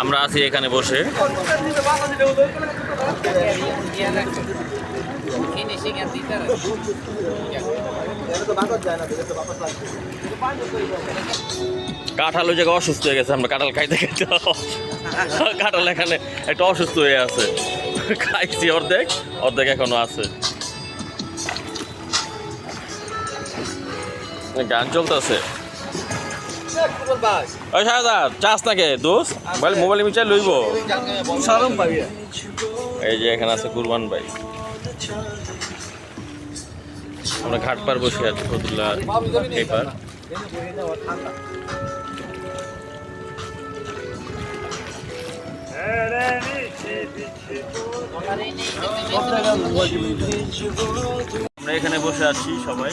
আমরা আছি এখানে বসে। কাঁঠাল ওই জায়গায় অসুস্থ হয়ে গেছে, আমরা কাঁঠাল খাইতে খাইতে কাঁঠাল এখানে একটা অসুস্থ হয়ে আছে। খাইছি অর্ধেক অর্ধেক এখনও আছে। গান চলতেছে। ওই সাহেব চাস নাকি? দোষ মোবাইল মোবাইল মিচাই লইব। এই যে এখানে আছে কুরবান ভাই। আমরা ঘাট পার বসে আছি ফতুল্লা এই পার আমরা এখানে বসে আছি সবাই।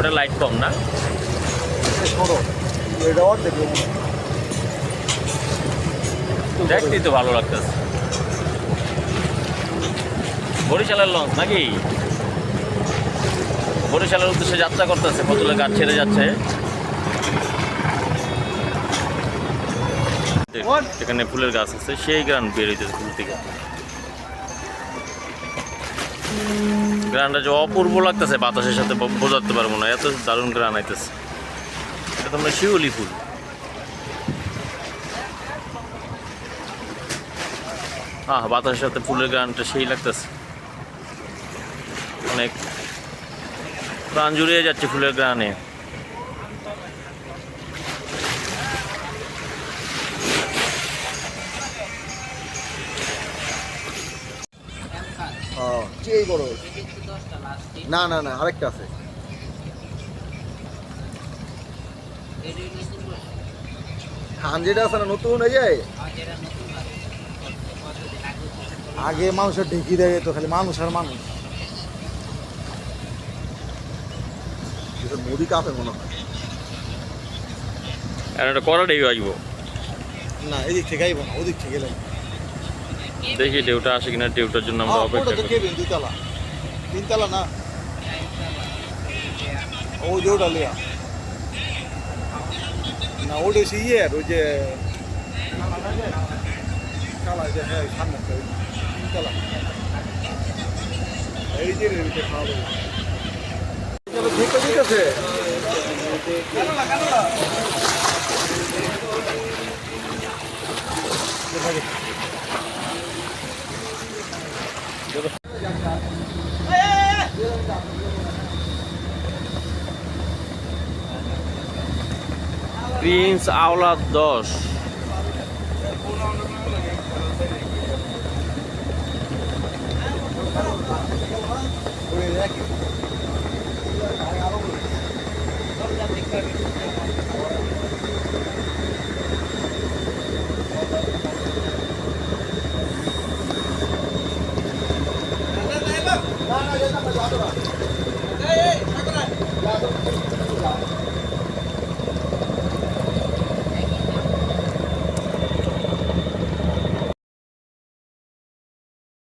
ওটা লাইট কম না? দেখতেই তো ভালো লাগতেছে। বরিশালের লঞ্চ নাকি? বরিশালের উদ্দেশ্যে যাত্রা করতেছে ফতুলের গাছ ছেড়ে যাচ্ছে। এখানে ফুলের গাছ আছে সেই গ্রান বের হইতেছে ফুল থেকে। গ্রানটা যে অপূর্ব লাগতেছে, বাতাসের সাথে বোঝাতে পারব না, এত দারুণ গ্রান আইতেছে। এটা তোমরা শিউলি ফুল। আহ, বাতাসের সাথে ফুলের গ্রানটা সেই লাগতেছে। অনেক প্রাণ জুড়িয়ে যাচ্ছে ফুলের গানে বড় না না না আরেকটা আছে। আছে না নতুন হয়ে যায়? আগে মানুষের ঢেকি দেয় তো খালি মানুষ আর মানুষ। মুড়ি কাপে মনে হয়। আর আসব না এদিক থেকে আইব না ওদিক থেকে লাগবে দেখি ঢেউটা আসে কিনা ঢেউটার জন্য আমরা অপেক্ষা তো করি। কেবিন তিনতলা না? ও যে ওটা লিয়া। না ওটা হচ্ছে ইয়ে ওই যে কালা যে হ্যাঁ সামনে তিনতলা। এই যে রেলকে খাওয়া ঠিক ঠিক আছে প্রিন্স আওলাদ দশ ওই একই না না